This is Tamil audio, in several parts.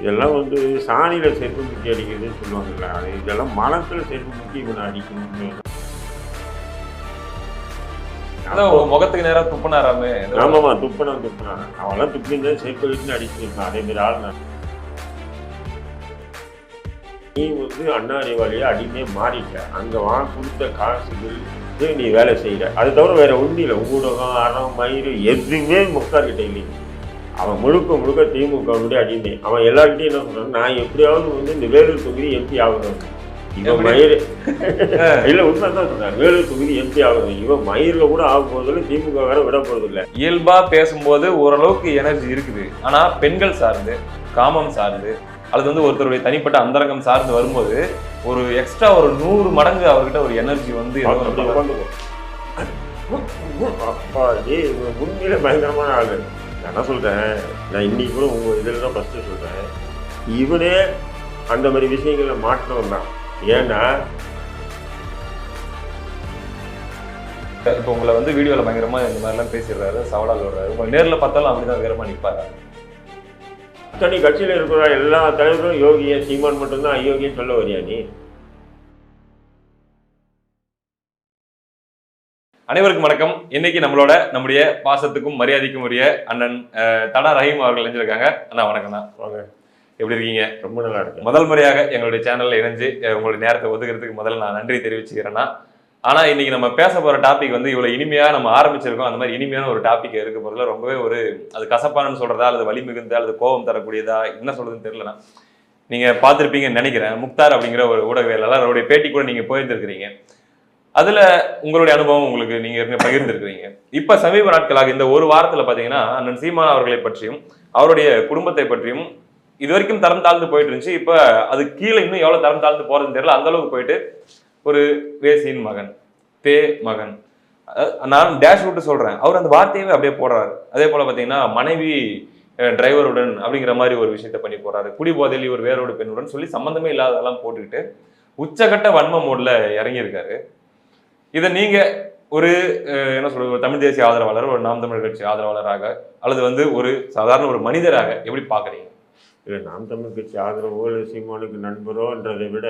இதெல்லாம் வந்து சாணியில் செருப்பு முக்கி அடிக்கிறதுன்னு சொல்லுவாங்கல்ல அது இதெல்லாம் மனத்தில் செருப்பு முக்கி இவனை அடிக்கணும்னு. அதான் முகத்துக்கு நேரா துப்புனாராமே. ஆமாம்மா துப்புனா துப்புனா. அவெல்லாம் துப்பிருந்தா செருப்பு வச்சுன்னு அடிச்சுருக்கான் அதே மாதிரி ஆள் நான் நீ வந்து அண்ணா அறிவாளியா அடிமையே மாறிட்ட. அங்கே வாங்க கொடுத்த காசுகள் இது நீ வேலை செய்கிற அது தவிர வேற ஒன்றும் இல்லை. ஊடகம் அறம் மயிறு எதுவுமே முக்தார் கிட்ட இல்லைங்க. அவன் முழுக்க முழுக்க திமுகவுடைய அடிமை. அவன் எல்லார்கிட்டையும் என்ன சொல்றான்? நான் எப்படியாவது வந்து இந்த வேலூர் தொகுதி எம்பி ஆகணும். இவன்? மயிறு. இல்ல உண்மை தான் வேலூர் தொகுதி எம்பி ஆகணும். இவன் மயிரில் கூட ஆக போதில்லை திமுக வேற விட போறது இல்ல இயல்பா பேசும்போது ஓரளவுக்கு எனர்ஜி இருக்குது. ஆனா பெண்கள் சார்ந்து காமம் சார்ந்து அல்லது வந்து ஒருத்தருடைய தனிப்பட்ட அந்தரங்கம் சார்ந்து வரும்போது ஒரு எக்ஸ்ட்ரா ஒரு நூறு மடங்கு அவர்கிட்ட ஒரு எனர்ஜி வந்து உண்மையில பயங்கரமான ஆளு. நான் என்ன சொல்றேன்? நான் இன்னைக்கு கூட உங்க இதில் தான் ஃபர்ஸ்ட் சொல்றேன். இவனே அந்த மாதிரி விஷயங்கள்ல மாற்றணும் தான். ஏன்னா இப்போ உங்களை வந்து வீடியோல பயங்கரமா இந்த மாதிரிலாம் பேசிடுறாரு சவடால் வர்றாரு உங்களை நேர்ல பார்த்தாலும் அப்படிதான் வீரமா நிப்பாரு. அத்தனை கட்சியில இருக்கிற எல்லா தலைவரும் யோகிய சீமான் மட்டும்தான் அயோக்கியன்னு சொல்ல வரியா நீ? அனைவருக்கும் வணக்கம். இன்னைக்கு நம்மளோட நம்முடைய பாசத்துக்கும் மரியாதைக்கும் உரிய அண்ணன் தடா ரஹீம் அவர்கள் இணைஞ்சிருக்காங்க. அண்ணா வணக்கம் தான் எப்படி இருக்கீங்க? ரொம்ப நல்லா இருக்கு முதல் முறையாக எங்களுடைய சேனல்ல இணைஞ்சு உங்களுடைய நேரத்தை ஒதுக்கிறதுக்கு முதல்ல நான் நன்றி தெரிவிச்சுக்கிறேன்னா ஆனா இன்னைக்கு நம்ம பேச போற டாபிக் வந்து இவ்வளவு இனிமையா நம்ம ஆரம்பிச்சிருக்கோம். அந்த மாதிரி இனிமையான ஒரு டாபிக் இருக்க போறதுல ரொம்பவே ஒரு அது கசப்பானு சொல்றதா அல்லது வலி மிகுந்தா அல்லது கோபம் தரக்கூடியதா என்ன சொல்றதுன்னு தெரியலண்ணா. நீங்க பார்த்திருப்பீங்கன்னு நினைக்கிறேன். முக்தார் அப்படிங்கிற ஒரு ஊடகவியலாளர் அவருடைய பேட்டி கூட நீங்க போயிருந்திருக்கிறீங்க. அதுல உங்களுடைய அனுபவம் உங்களுக்கு நீங்க ஏற்கனவே பகிர்ந்திருக்கிறீங்க. இப்ப சமீப நாட்களாக இந்த ஒரு வாரத்துல பாத்தீங்கன்னா அண்ணன் சீமான் அவர்களை பற்றியும் அவருடைய குடும்பத்தை பற்றியும் இது வரைக்கும் தரம் தாழ்ந்து போயிட்டு இருந்துச்சு. இப்ப அது கீழே இன்னும் எவ்வளவு தரம் தாழ்ந்து போறதுன்னு தெரியல. அந்த அளவுக்கு போயிட்டு ஒரு வேசியின் மகன் பே மகன். நான் டேஷ் விட்டு சொல்றேன். அவர் அந்த வார்த்தையவே அப்படியே போடுறாரு. அதே போல பாத்தீங்கன்னா மனைவி டிரைவருடன் அப்படிங்கிற மாதிரி ஒரு விஷயத்த பண்ணி போறாரு குடி போதையில் இவர் பெண்ணுடன் சொல்லி சம்மந்தமே இல்லாததெல்லாம் போட்டுக்கிட்டு உச்சகட்ட வன்ம மோட்ல இறங்கியிருக்காரு. இதை நீங்க ஒரு என்ன சொல்றது தமிழ் தேசிய ஆதரவாளர் ஒரு நாம் தமிழ் கட்சி ஆதரவாளராக அல்லது வந்து ஒரு சாதாரண ஒரு மனிதராக எப்படி பாக்குறீங்க இல்லை நாம் தமிழ் கட்சி ஆதரவோ இல்லை சீமானுக்கு நண்பரோன்றதை விட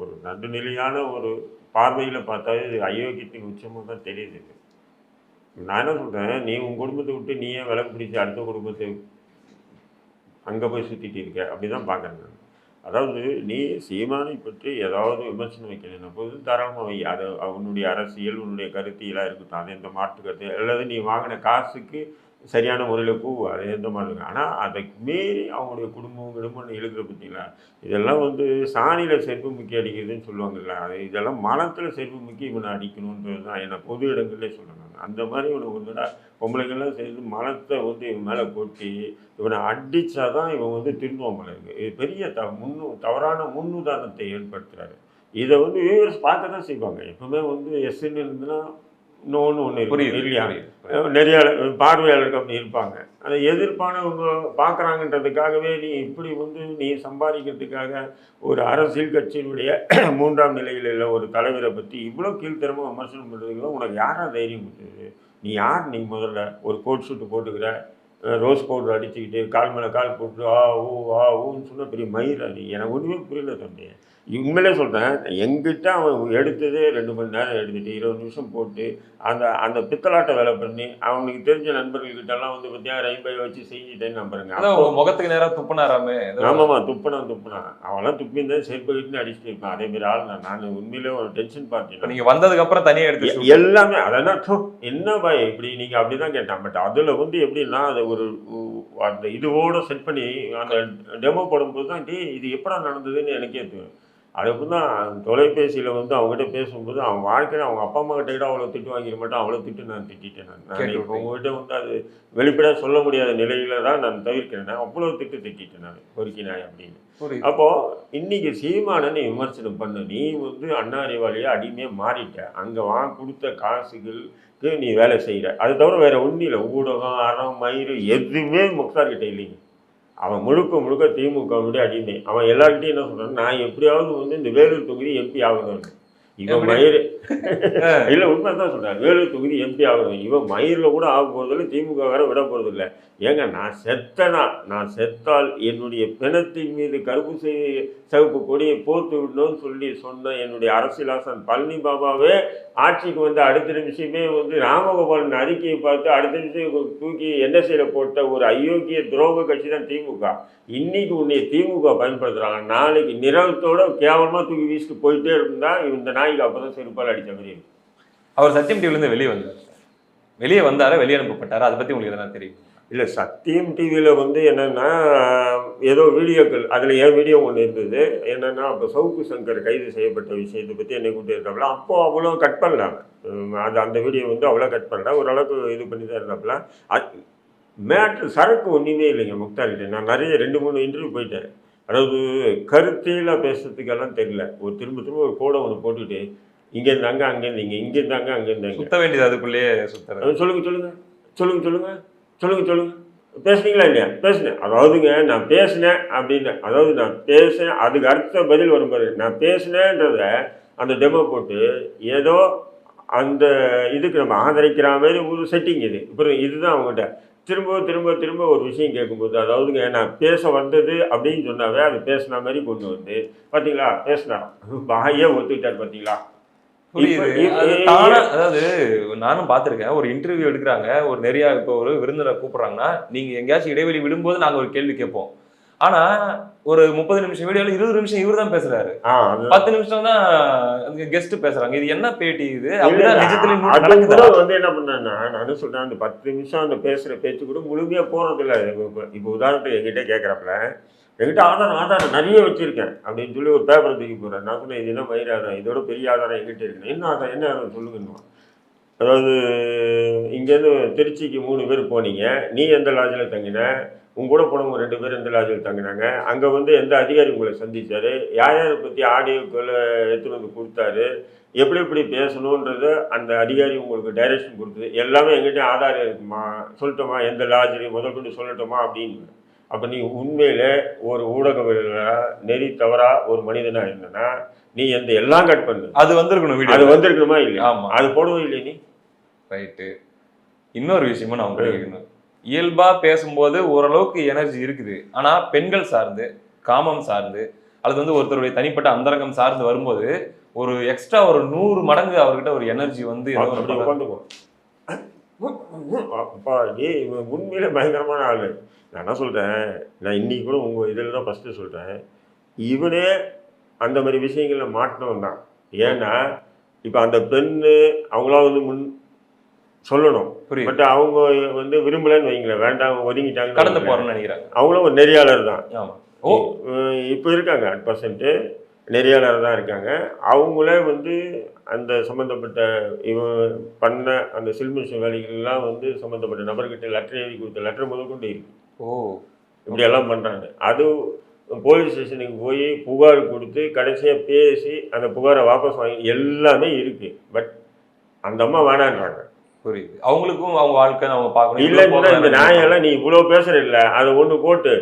ஒரு நடுநிலையான ஒரு பார்வையில் பார்த்தா இது அயோக்கியத்தின் உச்சமாக தான் தெரியுது நான் என்ன சொல்கிறேன் நீ உன் குடும்பத்தை விட்டு நீயே விலை பிடிச்சி அடுத்த குடும்பத்தை அங்கே போய் சுற்றிட்டு இருக்க அப்படி தான் பார்க்குறேன் நான். அதாவது நீ சீமானை பற்றி ஏதாவது விமர்சனம் வைக்கணும் போது தாராளமாக வை. அது அவனுடைய அரசியல் உன்னுடைய கருத்தியலாக இருக்கட்டும் அது எந்த மாற்று கருத்து அல்லது நீ வாங்கின காசுக்கு சரியான முறையில் கூவு அது எந்த மாதிரி இருக்கும் ஆனால் அதை மீறி அவங்களுடைய குடும்பம் குடும்பம் எழுதுகிற பார்த்தீங்களா? இதெல்லாம் வந்து சாணியில் செருப்பு முக்கி அடிக்கிறதுன்னு சொல்லுவாங்கல்ல. அது இதெல்லாம் மனத்தில் செருப்பு முக்கி இவனை அடிக்கணுன்றது தான். என்னை பொது இடங்கள்லேயே சொல்கிறேன் பண்ணுவாங்க அந்த மாதிரி இவனை ஒரு தடவை பொம்பளைங்கள்லாம் சேர்ந்து மனத்தை வந்து இவன் மேலே கொட்டி இவனை அடித்தா தான் இவன் வந்து திரும்புவான் போல இருக்கு. இது பெரிய த முன்னு தவறான முன்னுதாரணத்தை ஏற்படுத்துறாரு. இதை வந்து வியூவர்ஸ் பார்க்க தான் செய்வாங்க. எப்பவுமே வந்து எஸ்என் இருந்துன்னா இன்னொன்று ஒன்று புரியுது இல்லையா. நிறைய பார்வையாளர்கள் அப்படி இருப்பாங்க. அதை எதிர்ப்பானவங்க பார்க்குறாங்கன்றதுக்காகவே நீ இப்படி வந்து நீ சம்பாதிக்கிறதுக்காக ஒரு அரசியல் கட்சியினுடைய மூன்றாம் நிலையில் உள்ள ஒரு தலைவரை பற்றி இவ்வளோ கீழ்த்தரமாக விமர்சனம் பண்ணுறதுக்குலாம் உனக்கு யாரா தைரியம் கொடுத்தது? நீ யார்? நீ முதல்ல ஒரு கோட் ஷூட்டு போட்டுக்கிற ரோஸ் பவுடர் அடிச்சுக்கிட்டு கால் மேலே கால் போட்டு ஆ ஊ ஆ ஊன்னு சொன்ன பெரிய மயிரா நீ எனக்கு ஒன்றுமே புரியல தம்பி. உண்மையிலே சொல்கிறேன் எங்கிட்ட அவன் எடுத்ததே ரெண்டு மணி நேரம் எடுத்துட்டு இருபது நிமிஷம் போட்டு அந்த அந்த பித்தலாட்ட வேலை பண்ணி அவனுக்கு தெரிஞ்ச நண்பர்கள்கிட்டலாம் வந்து பார்த்தியா ரயில்வே வச்சு செஞ்சுட்டேன்னு நம்புறேங்க அதான் முகத்துக்கு நேரா துப்புனாராமே. ஆமாம்மா துப்புனான் துப்புனான். அவன்லாம் துப்பியிருந்தா செருப்பு கிட்டு அடிச்சுட்டு இருப்பான். அதே மாதிரி ஆள் நான் நான் உண்மையிலே ஒரு டென்ஷன் இப்ப பார்ட்டி நீங்க வந்ததுக்கு அப்புறம் தனியா எடுத்து எல்லாமே அதெல்லாம் என்ன பாய் இப்படி நீங்க அப்படிதான் கேட்டான். பட் அதுல வந்து எப்படின்னா அது ஒரு அந்த இதுவோட செட் பண்ணி அந்த டெமோ போடும்போது தான் டேய் இது எப்படா நடந்ததுன்னு எனக்கே தெரியும். அதுக்கு தான் தொலைபேசியில் வந்து அவங்ககிட்ட பேசும்போது அவன் வாழ்க்கையில் அவங்க அப்பா அம்மா கிட்ட கூட அவ்வளோ திட்டு வாங்கிட மாட்டான் அவ்வளோ திட்டு நான் திட்டிட்டேன் நான். இப்போ உங்ககிட்ட வந்து அது வெளிப்படையாக சொல்ல முடியாத நிலையில தான் நான் தவிர்க்கிறேன். நான் அவ்வளோ திட்டு திட்டிட்டேன் நான் பொறுக்கினாய் அப்படின்னு. புரியுது. அப்போ இன்னைக்கு சீமானை நீ விமர்சனம் பண்ண நீ வந்து அண்ணா அறிவாளியா அடிமையே மாறிட்ட. அங்க வா கொடுத்த காசுகளுக்கு நீ வேலை செய்யற அது தவிர வேற ஒன்றும் இல்லை. ஊடகம் அறம் மயிறு எதுவுமே முக்தார் கிட்ட இல்லைங்க. அவன் முழுக்க முழுக்க திமுகவுடைய அடிமை. அவன் எல்லார்கிட்டையும் என்ன சொல்கிறான் நான் எப்படியாவது வந்து இந்த வேலூர் தொகுதி எம்பி ஆகணும். இவன்? மயிர் இல்ல உண்மைதான் சொல்றேன் வேலூர் தொகுதி எம்பி ஆகணும் இவன் மயிர்ல கூட ஆக போறதில்ல திமுக வேற விட போறதில்ல. ஏங்க நான் செத்தனா? நான் செத்தால் என்னுடைய பிணத்தின் மீது கருப்பு செய்- சிவப்பு கொடியை போட்டு விடணும்னு சொல்லி சொன்ன என்னுடைய அரசியலாசன் பழனி பாபாவே ஆட்சிக்கு வந்து அடுத்த நிமிஷமே வந்து ராமகோபாலன் அறிக்கையை பார்த்து அடுத்த நிமிஷம் தூக்கி என்எஸ்சியில போட்ட ஒரு அயோக்கிய துரோக கட்சி தான் திமுக. இன்னைக்கு உன்னை திமுக பயன்படுத்துறாங்க. நாளைக்கு நிறத்தோட கேவலமா தூக்கி வீசிட்டு போயிட்டே இருந்தா இந்த நாய்க்கு அப்பதான் செருப்பால் அடிச்ச மாதிரி. அவர் சத்தியம் டிவில இருந்து வெளியே வந்தார். வெளியே வந்தாரா வெளியே அனுப்பப்பட்டாரா? அதை பத்தி உங்களுக்கு எதனா தெரியும்? இல்ல சத்தியம் டிவியில வந்து என்னன்னா ஏதோ வீடியோக்கள் அதுல என் வீடியோ ஒன்று இருந்தது? என்னன்னா அப்போ சவுக்கு சங்கர் கைது செய்யப்பட்ட விஷயத்தை பத்தி என்னை கூட்டி இருந்தாப்புல. அப்போ அவ்வளோ கட் பண்ணலாங்க உம், அது அந்த வீடியோ வந்து அவ்வளோ கட் பண்ணல. ஓரளவுக்கு இது பண்ணி தான் இருந்தாப்புல. மேட்ரு சரக்கு ஒன்றுமே இல்லைங்க முக்தார்கிட்ட நான் நிறைய ரெண்டு மூணு இன்டர்வியூ போயிட்டேன். அதாவது கருத்தியில் பேசுறதுக்கெல்லாம் தெரியல. ஒரு திரும்ப திரும்ப ஒரு கோடை ஒன்று போட்டுக்கிட்டு இங்கேருந்து அங்கே அங்கேருந்து இங்கே இங்கேருந்து அங்கே அங்கேருந்து அங்கே. சுத்த வேண்டியது அதுக்குள்ளேயே அஹ் சொல்லுங்க சொல்லுங்க. சொல்லுங்க சொல்லுங்க. சொல்லுங்க சொல்லுங்க. பேசுனீங்களா இல்லையா? பேசினேன். அதாவதுங்க நான் பேசினேன் அப்படின்னு அதாவது நான் பேசினேன் அதுக்கு அடுத்த பதில் வரும் பாரு. நான் பேசினேன்றத அந்த டெமோ போட்டு ஏதோ அந்த இதுக்கு நம்ம ஆதரிக்கிற மாதிரி ஒரு செட்டிங் இது. இப்போ இதுதான் அவங்ககிட்ட. திரும்ப திரும்ப திரும்ப ஒரு விஷயம் கேட்கும்போது அதாவதுங்க நான் பேச வந்தது அப்படின்னு சொன்னாவே அது பேசின மாதிரி கொண்டு வந்து பார்த்தீங்களா பேசினா பாயே ஒத்துக்கிட்டார் பார்த்தீங்களா அதாவது நானும் பார்த்திருக்கேன் ஒரு இன்டர்வியூ எடுக்கிறாங்க ஒரு நிறைய இப்போ ஒரு விருந்தினரை கூப்பிடுறாங்கன்னா நீங்க எங்கேயாச்சும் இடைவெளி விடும்போது நாங்க ஒரு கேள்வி கேட்போம். ஆனா ஒரு முப்பது நிமிஷம் வீடியோல இருபது நிமிஷம் இவர் தான் பேசுறாரு பத்து நிமிஷம் தான் கெஸ்ட் பேசுறாங்க. இது என்ன பேட்டி இது? அப்படிதான் வந்து என்ன பண்ணேன்னா நான் சொல்றேன் அந்த பத்து நிமிஷம் அந்த பேசுற பேச்சு கூட முழுமையா போறது இல்ல இப்போ உதாரணத்துக்கு என்கிட்ட கேட்கறப்பல என்கிட்ட ஆதாரம் ஆதாரம் நிறைய வச்சிருக்கேன் அப்படின்னு சொல்லி ஒரு பேப்பரை தூக்கி போறேன் நான் சொன்னேன் இது என்ன ஆதாரம் இதோட பெரிய ஆதாரம் என்கிட்ட இருக்கு. என்ன ஆதாரம்? என்ன ஆதாரம் சொல்லுங்கன்னு அதாவது இங்கேருந்து திருச்சிக்கு மூணு பேர் போனீங்க. நீ எந்த லாட்ஜில் தங்கின? உங்க கூட போனவங்க ரெண்டு பேர் எந்த லாட்ஜில் தங்கினாங்க. அங்கே வந்து எந்த அதிகாரி உங்களை சந்திச்சாரு. யார் யாரை பற்றி ஆடியோக்களை எடுத்துன்னு வந்து கொடுத்தாரு? எப்படி எப்படி பேசணுன்றது அந்த அதிகாரி உங்களுக்கு டைரக்ஷன் கொடுத்தது. எல்லாமே எங்கிட்ட ஆதாரம் இருக்குமா? சொல்லட்டுமா? எந்த லாட்ஜில்? முதல் கொண்டு சொல்லட்டுமா? அப்படின்னு. அப்போ நீ உண்மையில ஒரு ஊடகவியலா நெறி தவறா ஒரு மனிதனா இருந்தனா நீ எந்த எல்லாம் கட் பண்ணு. அது வந்திருக்கணும் அது வந்திருக்கணுமா இல்லையா? ஆமா. அது போடவும் இல்லை நீ? ரைட்டு இன்னொரு விஷயமும் நான் உங்களுக்கு கேட்கணும். இயல்பா பேசும்போது ஓரளவுக்கு எனர்ஜி இருக்குது. ஆனா பெண்கள் சார்ந்து காமம் சார்ந்து அல்லது வந்து ஒருத்தருடைய தனிப்பட்ட அந்தரங்கம் சார்ந்து வரும்போது ஒரு எக்ஸ்ட்ரா ஒரு நூறு மடங்கு அவர்கிட்ட ஒரு எனர்ஜி வந்து அப்பா ஏய் இவன் உண்மையில பயங்கரமான ஆளு. நான் என்ன சொல்றேன்? நான் இன்னைக்கு கூட உங்க இதில் தான் ஃபர்ஸ்ட் சொல்றேன். இவனே அந்த மாதிரி விஷயங்கள்ல மாட்டினவன் தான். ஏன்னா இப்போ அந்த பெண்ணு அவங்களாம் வந்து முன் சொல்லணும். பட் அவங்க வந்து விரும்பலன்னு வைங்களேன். வேண்டாம் ஒதுங்கிட்டாங்க கடந்து போறேன்னு நினைக்கிறாங்க அவங்களும் ஒரு நெறியாளர் தான். ஓ. இப்போ இருக்காங்க அட் பர்சன்ட்டு நெறியாளர் தான் இருக்காங்க. அவங்களே வந்து அந்த சம்மந்தப்பட்ட இவன் பண்ண அந்த சில்மிஷன் வேலைகள்லாம் வந்து சம்மந்தப்பட்ட நபர்கிட்ட லெட்டர் எழுதி கொடுத்த லெட்டர் முதல் கொண்டு இருக்கு. ஓ. இப்படியெல்லாம் பண்ணுறாங்க அது போலீஸ் ஸ்டேஷனுக்கு போய் புகார் கொடுத்து கடைசியாக பேசி அந்த புகாரை வாபஸ் வாங்கி எல்லாமே இருக்குது பட் அந்த அம்மா வேணான்றாங்க. புரியுது. அவங்களுக்கும் அவங்க வாழ்க்கை அவங்க பார்க்கணும். இவ்வளவு இந்த நியாயம்லாம் நீ இவ்வளோ பேசுற இல்ல. அதை ஒன்று போட்டு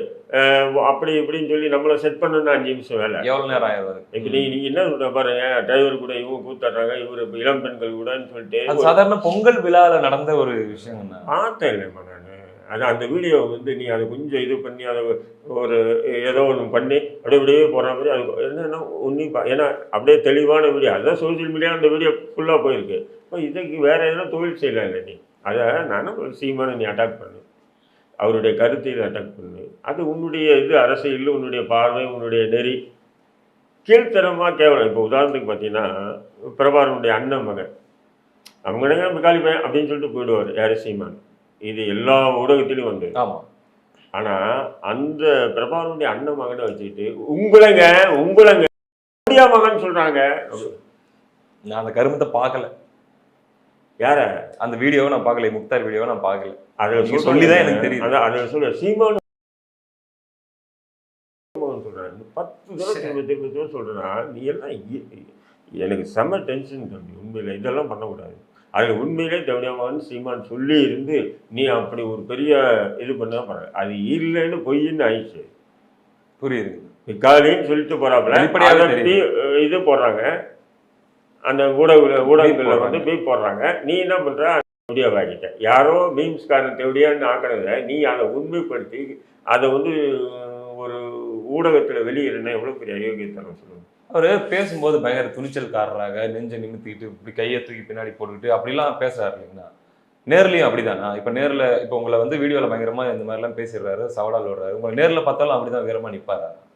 அப்படி இப்படின்னு சொல்லி நம்மளை செட் பண்ணணும்னு அஞ்சு நிமிஷம் வேலை. எவ்வளவு நேரம் ஆயிரம் இப்போ நீ நீங்க என்ன சொல்ற பாருங்க? டிரைவர் கூட இவங்க கூத்தாடுறாங்க இவர் இப்ப இளம் பெண்கள் கூடன்னு சொல்லிட்டு சாதாரண பொங்கல் விழால நடந்த ஒரு விஷயம் தான் பார்த்தேன் இல்லைம்மா நான். அது அந்த வீடியோ வந்து நீ அதை கொஞ்சம் இது பண்ணி அதை ஒரு ஏதோ ஒன்று பண்ணி அப்படியே அப்படியே போகிற மாதிரி அது என்னன்னா உன்னிப்பா ஏன்னா அப்படியே தெளிவான வீடியோ அதுதான் சோசியல் மீடியா அந்த வீடியோ ஃபுல்லாக போயிருக்கு. இப்போ இதுக்கு வேற எதனா தொழில் செய்யலாம் இல்லை நீ. அதை நான் சீமான நீ அட்டாக் பண்ணு. அவருடைய கருத்தில் அட்டாக் பண்ணு. அது உன்னுடைய இது அரசியல் உன்னுடைய பார்வை உன்னுடைய நெறி. கீழ்த்தரமாக கேவலம். இப்போ உதாரணத்துக்கு பார்த்தீங்கன்னா பிரபாரனுடைய அண்ணன் மகன். அவங்க காலி பையன் அப்படின்னு சொல்லிட்டு போயிடுவார் யாரு? சீமான். இது எல்லா ஊடகத்திலும் வந்து. ஆமா. ஆனா அந்த பிரபாகரனுடைய அண்ணன் மகனை வச்சுக்கிட்டு உங்களங்க உங்களங்க மகன் சொல்றாங்க. நான் அந்த கருமத்தை பார்க்கல. யார? அந்த வீடியோவை நான் பார்க்கல முக்தார் வீடியோவை நான் பார்க்கல. நீங்க சொல்லிதான் எனக்கு தெரியுது. அதான் அதுல சொல்ல சீமான் சொல்றேன் பத்து தடவை திரும்ப திரும்ப திரும்ப சொல்றேன்னா நீ எல்லாம் எனக்கு செம்ம டென்ஷன் தம்பி உண்மையில. இதெல்லாம் பண்ணக்கூடாது. அதுல உண்மையிலே தவணியமான்னு சீமான் சொல்லி இருந்து நீ அப்படி ஒரு பெரிய இது பண்ணா பரவாயில்ல. அது இல்லைன்னு பொய்ன்னு ஆயிடுச்சு. புரியுது. காலின்னு சொல்லிட்டு போறாப்புல அதை இது போடுறாங்க. அந்த ஊடக ஊடகங்களில். வந்து பீப் போடுறாங்க. நீ என்ன பண்ற? வீடியோ ஆகிட்ட யாரோ மீம்ஸ்காரன் தேவையான்னு ஆக்கிறத நீ அதை உண்மைப்படுத்தி அதை வந்து ஒரு ஊடகத்தில் வெளியிடணும் எவ்வளோ பெரிய அயோக்கியத்தனம் சொல்லுங்க. அவரு பேசும்போது பயங்கர துணிச்சல்காரராக நெஞ்சை நிமித்திக்கிட்டு இப்படி கையை தூக்கி பின்னாடி போட்டுக்கிட்டு அப்படிலாம் பேசுறாரு இல்லைங்களா? நேர்லயும் அப்படிதானா? இப்ப நேர்ல இப்ப உங்களை வந்து வீடியோல பயங்கரமா இந்த மாதிரி எல்லாம் பேசிடுறாரு சவடால் விடுறாரு உங்களை நேர்ல பார்த்தாலும் அப்படிதான் வீரமா நிப்பாரா? இப்போ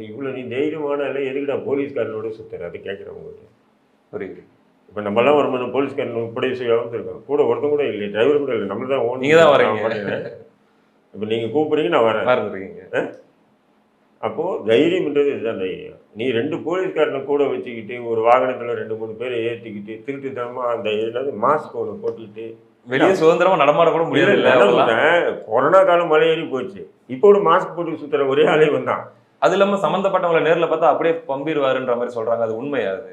நீ இவ்வளோ நீ தைரியமான இல்லை எதுக்குடா போலீஸ்காரனோட சுத்துற? அது கேட்குறவங்க புரியுது. இப்போ நம்மலாம் ஒரு போலீஸ்காரன் இப்படி இருக்கோம் கூட ஒருத்தன் கூட இல்லை டிரைவர் கூட இல்லை. நம்ம தான் ஓன் நீங்க தான் வரீங்க. இப்போ நீங்கள் கூப்பிடுறீங்க நான் வரேன். மறந்துருக்கீங்க அப்போது தைரியம்ன்றது இதுதான் தைரியம். நீ ரெண்டு போலீஸ்காரனை கூட வச்சுக்கிட்டு ஒரு வாகனத்தில் ரெண்டு மூணு பேரை ஏற்றிக்கிட்டு திருட்டுத்தனமாக அந்த என்னது மாஸ்க் ஒன்று போட்டுக்கிட்டு. வெளியே சுதந்திரமா நடமாட கூட. சொல்றேன், கொரோனா காலம் மலையேறி போச்சு. இப்போ ஒரு மாஸ்க் போட்டு சுத்துற ஒரே ஆளே வந்தான் அது இல்லாம சம்பந்தப்பட்டவங்களை நேர்ல பார்த்தா அப்படியே பம்பிடுவாருன்ற மாதிரி சொல்றாங்க. அது உண்மையா அது?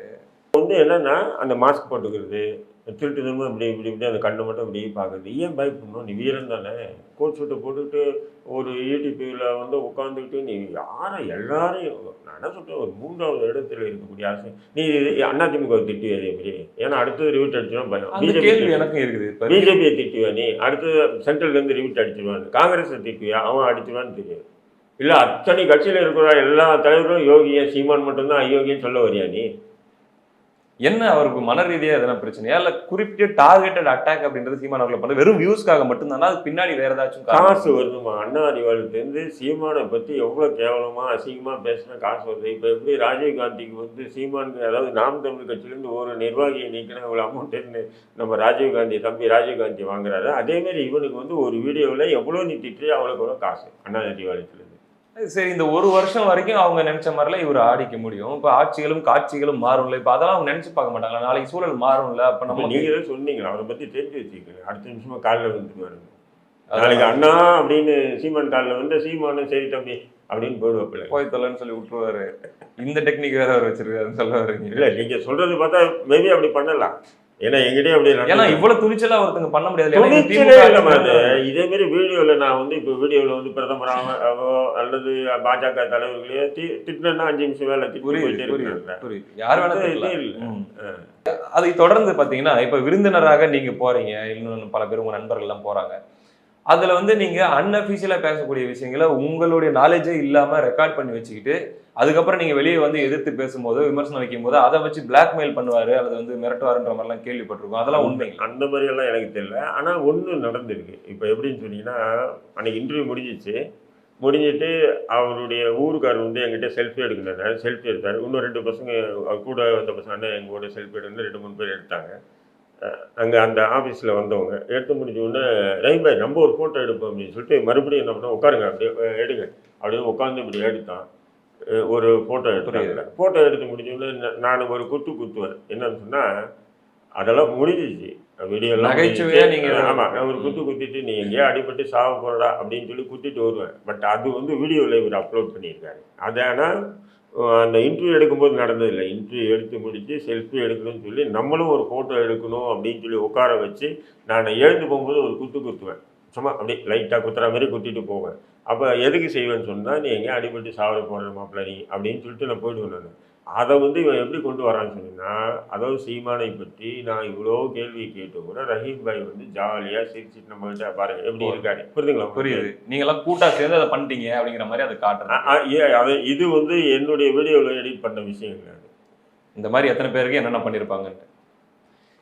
வந்து என்னன்னா அந்த மாஸ்க் போட்டுக்கிறது திருட்டு தனமும் இப்படி இப்படி இப்படி அந்த கண்ணை மட்டும் இப்படி பார்க்குறது. ஏன் பயப்படணும்? நீ வீரன் தானே. கோட் சூட்டை போட்டுக்கிட்டு ஒரு யூடிபியில் வந்து உட்காந்துக்கிட்டு நீ யாரை எல்லாரையும் நான் சொல்றேன் ஒரு மூன்றாவது இடத்துல இருக்கக்கூடிய அரசு நீ அதிமுக திட்டி அதே மாதிரி ஏன்னா அடுத்தது ரிவிட் அடிச்சிடும் பயம் கேள்வி எனக்கும் இருக்குது. பிஜேபியை திட்டுவியா நீ? அடுத்து சென்ட்ரல்லேருந்து ரிவிட் அடிச்சிருவான் காங்கிரஸை திட்டுவியா? அவன் அடிச்சிருவான்னு தெரியும் இல்லை அத்தனை கட்சியில் இருக்கிற எல்லா தலைவர்களும் யோகியா சீமான் மட்டும்தான் அயோக்கியன்னு சொல்ல வரியா நீ? என்ன அவருக்கு மன ரீதியா எதனா பிரச்சனையா? இல்ல குறிப்பிட்ட டார்கெட்டட் அட்டாக் அப்படின்றது சீமான் அவர்களை பண்ண வெறும் வியூஸ்க்காக மட்டும்தானா? அது பின்னாடி வேற ஏதாச்சும் காசு வருதுமா அண்ணா அறிவாளத்துலேருந்து சீமானை பற்றி எவ்வளோ கேவலமாக அசிங்கமாக பேசினா காசு வருது. இப்போ எப்படி ராஜீவ் காந்திக்கு வந்து சீமானுக்கு அதாவது நாம் தமிழ் கட்சியிலேருந்து ஒரு நிர்வாகியை நீக்கினா இவ்வளோ அமௌண்ட்டுன்னு நம்ம ராஜீவ் காந்தி தம்பி ராஜீவ் காந்தி வாங்குறாரு அதேமாரி இவனுக்கு வந்து ஒரு வீடியோவில் எவ்வளோ நீ திட்டு அவ்வளோக்கு எவ்வளோ காசு அண்ணா அறிவாளத்துலேருந்து சரி இந்த ஒரு வருஷம் வரைக்கும் அவங்க நினைச்ச மாதிரிலாம் இவர் ஆடிக்க முடியும். இப்ப ஆட்சிகளும் காட்சிகளும் மாறும்ல. இப்ப அதெல்லாம் அவங்க நினைச்சு பார்க்க மாட்டாங்களா? நாளைக்கு சூழல் மாறும்ல. அப்ப நம்ம நீங்களே சொன்னீங்களா? அவரை பற்றி தெரிஞ்சு வச்சுக்கோங்க. அடுத்த நிமிஷமா காலில் வந்துருவாரு நாளைக்கு அண்ணா அப்படின்னு சீமான் காலில் வந்து சீமானு சரி தம்பி அப்படின்னு போயிடுவாப்பில்ல போய் தொலைன்னு சொல்லி விட்டுருவாரு. இந்த டெக்னிக் வேற அவர் வச்சிருக்காருன்னு சொல்ல வரீங்க இல்லை நீங்கள் சொல்றது பார்த்தா மேபி அப்படி பண்ணலாம். ஏன்னா எங்கிட்டே அப்படி ஏன்னா. இவ்வளவு துணிச்சலா ஒருத்தங்க பண்ண முடியாது இதே மாதிரி வீடியோல நான் வந்து இப்போ வீடியோல வந்து பிரதமராக அல்லது பாஜக தலைவர்களையோ தி- திட்டினேன்னா அஞ்சு நிமிஷம் வேலை புரியுது யார் வேணா இது திட்டலாம். இல்ல. ம். அதை தொடர்ந்து பாத்தீங்கன்னா இப்ப விருந்தினராக நீங்க போறீங்க இன்னும் பல பேர் உங்க நண்பர்கள் எல்லாம் போறாங்க அதுல வந்து நீங்க அன்அபிஷியலா பேசக்கூடிய விஷயங்களை உங்களுடைய நாலேஜே இல்லாம ரெக்கார்ட் பண்ணி வச்சுக்கிட்டு அதுக்கப்புறம் நீங்க வெளியே வந்து எதிர்த்து பேசும்போது விமர்சனம் வைக்கும் போது அதை வச்சு பிளாக்மெயில் பண்ணுவாரு அல்லது வந்து மிரட்டுவாருன்ற மாதிரிலாம் கேள்விப்பட்டிருக்கோம். அதெல்லாம் உண்மைங்க அந்த மாதிரி எல்லாம் எனக்கு தெரியல. ஆனா ஒண்ணு நடந்திருக்கு. இப்போ எப்படின்னு சொன்னீங்கன்னா அன்னைக்கு இன்டர்வியூ முடிஞ்சிச்சு. முடிஞ்சிட்டு அவருடைய ஊருக்காரர் வந்து என்கிட்ட செல்ஃபி எடுக்கணும் செல்ஃபி எடுத்தாரு. இன்னும் ரெண்டு பசங்க கூட வந்த பசங்க அண்ணன் எங்க கூட செல்ஃபி எடுக்கணும் ரெண்டு மூணு பேர் எடுத்தாங்க. அங்க அந்த ஆபீஸ்ல வந்தவங்க. எடுத்து முடிஞ்ச உடனே பாய் நம்ம ஒரு ஃபோட்டோ எடுப்போம் அப்படின்னு சொல்லிட்டு மறுபடியும் என்ன பண்ணோம் உட்காருங்க அப்படியே எடுங்க. அப்படியே உட்காந்து இப்படி எடுத்தான். ஒரு ஃபோட்டோ எடுத்தாங்க. ஃபோட்டோ எடுத்து முடிஞ்ச உடனே நான் ஒரு குத்து குத்துவேன். என்னன்னு சொன்னா அதெல்லாம் முடிஞ்சிச்சு. வீடியோ எல்லாம் நகைச்சுவையா முடிஞ்சிச்சு. நீங்க- ஆமா நான் ஒரு குத்து குத்திட்டு நீ எங்கேயோ அடிபட்டு சாவ போறடா அப்படின்னு சொல்லி குத்திட்டு வருவேன். பட் அது வந்து வீடியோவில் இவர் அப்லோட் பண்ணியிருக்காரு. அது ஆனால் அந்த இன்டர்வியூ எடுக்கும்போது நடந்ததில்லை. இன்டர்வியூ எடுத்து முடித்து செல்ஃபி எடுக்கணும்னு சொல்லி நம்மளும் ஒரு ஃபோட்டோ எடுக்கணும் அப்படின்னு சொல்லி உட்கார வச்சு நான் எழுந்து போகும்போது ஒரு குத்து குத்துவேன். சும்மா அப்படியே லைட்டாக குத்துற மாதிரி குத்திட்டு போவேன். அப்போ எதுக்கு செய்வேன்னு சொன்னால் நீ எங்கேயும் அடிபட்டு சாவர போடுற மாப்பிள்ள நீ அப்படின்னு சொல்லிட்டு நான் போயிடுவேன் நான். அதை வந்து இவன் எப்படி கொண்டு வரான்னு சொன்னீங்கன்னா அதாவது சீமானை பற்றி நான் இவ்வளோ கேள்வி கேட்டு கூட ரஹீம் பாய் வந்து ஜாலியாக சிரிச்சிட்டு நம்ம கிட்ட பாருங்க எப்படி இருக்காரு. புரியுதுங்களா? புரியுது. நீங்க எல்லாம் கூட்டா சேர்ந்து அதை பண்ணிட்டீங்க அப்படிங்கிற மாதிரி அதை ஏ, அது இது வந்து என்னுடைய வீடியோவில் எடிட் பண்ண விஷயங்கள் அது. இந்த மாதிரி எத்தனை பேருக்கு என்னென்ன பண்ணியிருப்பாங்கன்ட்டு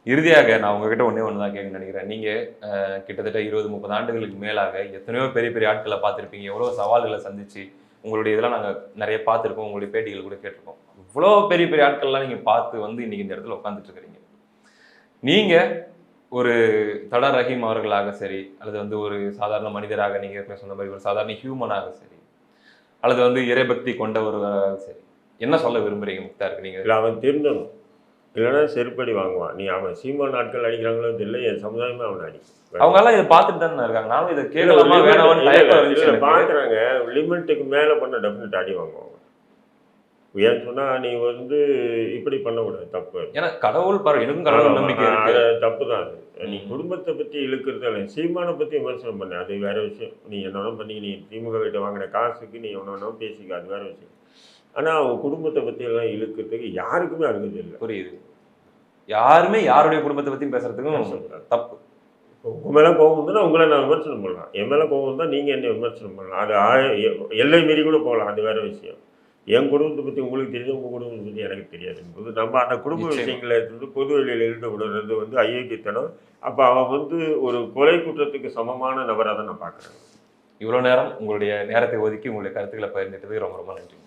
இறுதியாக நான் உங்ககிட்ட ஒன்றே ஒன்று தான் கேட்க நினைக்கிறேன் நீங்கள் கிட்டத்தட்ட இருபது முப்பது ஆண்டுகளுக்கு மேலாக எத்தனையோ பெரிய பெரிய ஆட்களை பார்த்துருப்பீங்க. எவ்வளோ சவால்களை சந்திச்சு உங்களுடைய இதெல்லாம் நாங்கள் நிறைய பார்த்துருக்கோம் உங்களுடைய பேட்டிகள் கூட கேட்டிருக்கோம் இவ்வளோ பெரிய பெரிய ஆட்கள்லாம் நீங்கள் பார்த்து வந்து இன்னைக்கு இந்த இடத்துல உட்காந்துட்டு இருக்கிறீங்க. நீங்கள் ஒரு தடா ரஹீம் அவர்களாக சரி அல்லது வந்து ஒரு சாதாரண மனிதராக நீங்கள் ஏற்கனவே சொன்ன மாதிரி ஒரு சாதாரண ஹியூமனாக சரி அல்லது வந்து இறைபக்தி கொண்ட ஒருவராக சரி என்ன சொல்ல விரும்புறீங்க முக்தாருக்கு? நீங்கள் இல்லை அவன் திருந்தணும் இல்லைன்னா செருப்படி வாங்குவான். நீ அவன் சீமான் நாட்கள் அடிக்கிறாங்களோ தெரியல என் சமுதாயமே அவனை அடி அவங்க எல்லாம் இதை பார்த்துட்டு தானே இருக்காங்க. நானும் இதை கேட்கலாமா வேணாமான்னு. பார்க்குறாங்க. லிமிட்டுக்கு மேலே பண்ண டெஃபினட் அடி வாங்குவாங்க. ஏன்னு சொன்னா நீ வந்து இப்படி பண்ணக்கூடாது தப்பு. ஏன்னா கடவுள் பாரு எனக்கும் கடவுள் நம்பிக்கை இருக்கு. தப்பு தான் அது. நீ. குடும்பத்தை பத்தி இழுக்கிறது இல்லை. சீமானை பத்தி விமர்சனம் பண்ண அது வேற விஷயம். நீ என்ன பண்ணி நீ திமுக கிட்ட வாங்கின காசுக்கு நீ வேணாலும் பேசிக்க அது வேற விஷயம். ஆனால் அவங்க குடும்பத்தை பற்றியெல்லாம் இழுக்கிறதுக்கு யாருக்குமே அனுமதி இல்லை. புரியுது. யாருமே யாருடைய குடும்பத்தை பத்தியும் பேசுறதுக்கும் தப்பு. உங்க மேலே கோபம் வந்தா உங்களை நான் விமர்சனம் பண்ணலாம். என் மேலே கோபம் வந்தால் நீங்கள் என்ன விமர்சனம் பண்ணலாம். அது எல்லை மீறி கூட போகலாம். அது வேற விஷயம். என் குடும்பத்தை பற்றி உங்களுக்கு தெரியுது? உங்கள் குடும்பத்தை பற்றி எனக்கு தெரியாது. போது நம்ம அந்த குடும்ப. விஷயங்களை எடுத்து பொது வெளியில் இருந்து விடுறது வந்து அயோக்கியத்தனம். அப்போ அவன் வந்து ஒரு கொலை குற்றத்துக்கு சமமான நபராக தான் நான் பார்க்குறேன். இவ்வளவு நேரம் உங்களுடைய நேரத்தை ஒதுக்கி உங்களுடைய கருத்துக்களை பகிர்ந்துட்டதுக்கு ரொம்ப ரொம்ப நன்றி